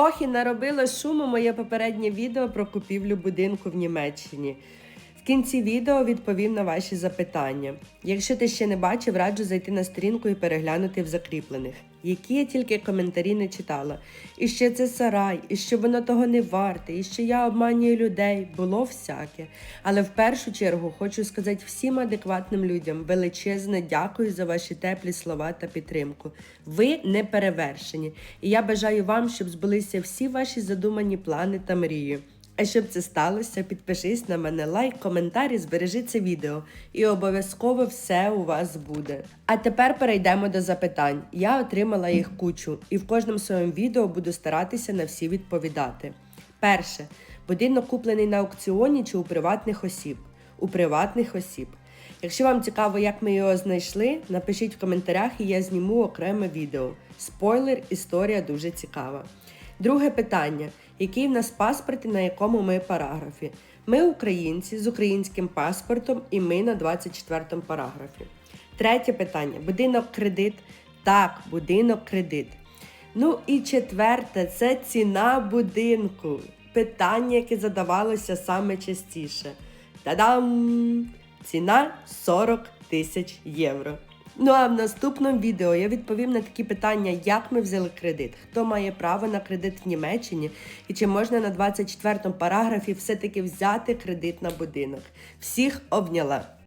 Ох, і наробило шуму моє попереднє відео про купівлю будинку в Німеччині. Кінці відео відповім на ваші запитання. Якщо ти ще не бачив, раджу зайти на сторінку і переглянути в закріплених, які я тільки коментарі не читала. І ще це сарай, і що воно того не варте, і що я обманюю людей, було всяке. Але в першу чергу хочу сказати всім адекватним людям величезне дякую за ваші теплі слова та підтримку. Ви не перевершені, і я бажаю вам, щоб збулися всі ваші задумані плани та мрії. А щоб це сталося, підпишись на мене, лайк, коментар і збережи це відео. І обов'язково все у вас буде. А тепер перейдемо до запитань. Я отримала їх кучу, і в кожному своєму відео буду старатися на всі відповідати. Перше, будинок куплений на аукціоні чи у приватних осіб. У приватних осіб. Якщо вам цікаво, як ми його знайшли, напишіть в коментарях і я зніму окреме відео. Спойлер, історія дуже цікава. Друге питання: який в нас паспорт і на якому ми параграфі? Ми українці з українським паспортом і ми на 24 параграфі. Третє питання: будинок кредит. Так, будинок кредит. Ну і четверте це ціна будинку. Питання, яке задавалося саме частіше. Та-дам! Ціна 40 тисяч євро. Ну а в наступному відео я відповім на такі питання, як ми взяли кредит, хто має право на кредит в Німеччині і чи можна на 24 параграфі все-таки взяти кредит на будинок. Всіх обняла!